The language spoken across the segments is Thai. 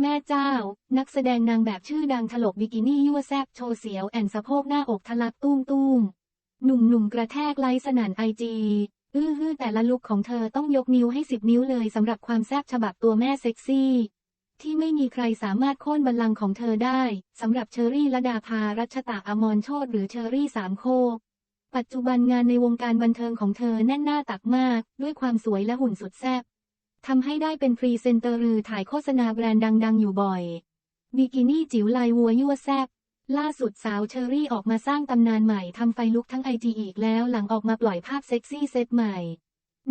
แม่เจ้า นักแสดงนางแบบชื่อดังถลกบิกินี่ยั่วแซบโชว์เสียวแอนสะโพกหน้าอกทะลักตุ้มตุ้มหนุ่มหนุ่มๆกระแทกไลค์สนั่นไอจีอื้อฮือแต่ละลุคของเธอต้องยกนิ้วให้สิบนิ้วเลยสำหรับความแซบฉบับตัวแม่เซ็กซี่ ที่ไม่มีใครสามารถโค่นบัลลังก์ของเธอได้สำหรับเชอรี่ละดาภารัชตะอมรโชตหรือเชอรี่สามโคกปัจจุบันงานในวงการบันเทิงของเธอแน่นหน้าตักมาก ด้วยความสวยและหุ่นสุดแซ่บ ทำให้ได้เป็นพรีเซนเตอร์หรือถ่ายโฆษณาแบรนด์ดัง ๆ อยู่บ่อย บิกินี่จิ๋วลายวัวยั่วแซบล่าสุดสาวเชอรี่ออกมาสร้างตำนานใหม่ทำไฟลุกทั้งไอจีอีกแล้วหลังออกมาปล่อยภาพเซ็กซี่เซตใหม่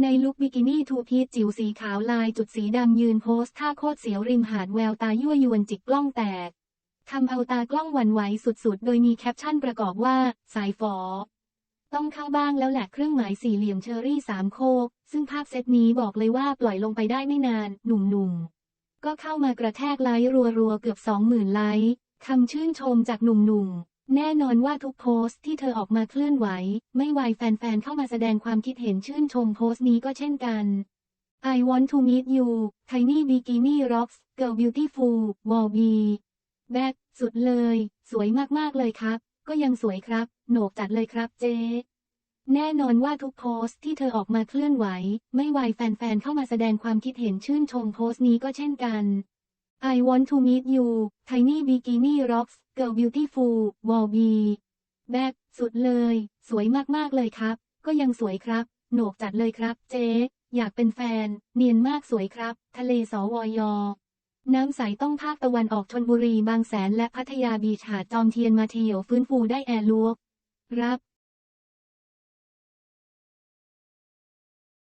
ในลุคบิกินี่ทูพีชจิ๋วสีขาวลายจุดสีดำยืนโพสท่าโคตรเสียวริมหาดแววตายั่วยวนจิกกล้องแตกทำเอาตากล้องวันไหวสุดๆ โดยมีแคปชั่นประกอบว่า สายฝอ ต้องเข้าบ้างแล้วแหละเครื่องหมายสี่เหลี่ยมเชอรี่สามโคก ซึ่งภาพเซตนี้บอกเลยว่าปล่อยลงไปได้ไม่นาน หนุ่มๆ ก็เข้ามากระแทกไลค์รัวๆ เกือบสองหมื่นไลค์คำชื่นชมจากหนุ่มๆ แน่นอนว่าทุกโพสต์ที่เธอออกมาเคลื่อนไหว ไม่ไวแฟนๆ เข้ามาแสดงความคิดเห็นชื่นชมโพสต์นี้ก็เช่นกัน I want to meet you Tiny Bikini Rocks Girl Beautiful w a l b e Back สุดเลย สวยมากๆเลยครับ ก็ยังสวยครับ โหนกจัดเลยครับเจ๊แน่นอนว่าทุกโพสต์ที่เธอออกมาเคลื่อนไหว ไม่วแฟนๆ เข้ามาแสดงความคิดเห็นชื่นชมโพสต์นี้ก็เช่นกัน I want to meet you Tiny Bikini Rocks Girl Beautiful w a l b e Back สุดเลย สวยมากๆเลยครับ ก็ยังสวยครับ โหนกจัดเลยครับ เจ๊ อยากเป็นแฟน เนียนมากสวยครับ ทะเลสวยอ น้ำใสต้องภาคตะวันออกชนบุรีบางแสนและพัทยาบีชหาดจอมเทียนมาเที่ยวฟื้นฟูได้แอร์ลวก รับ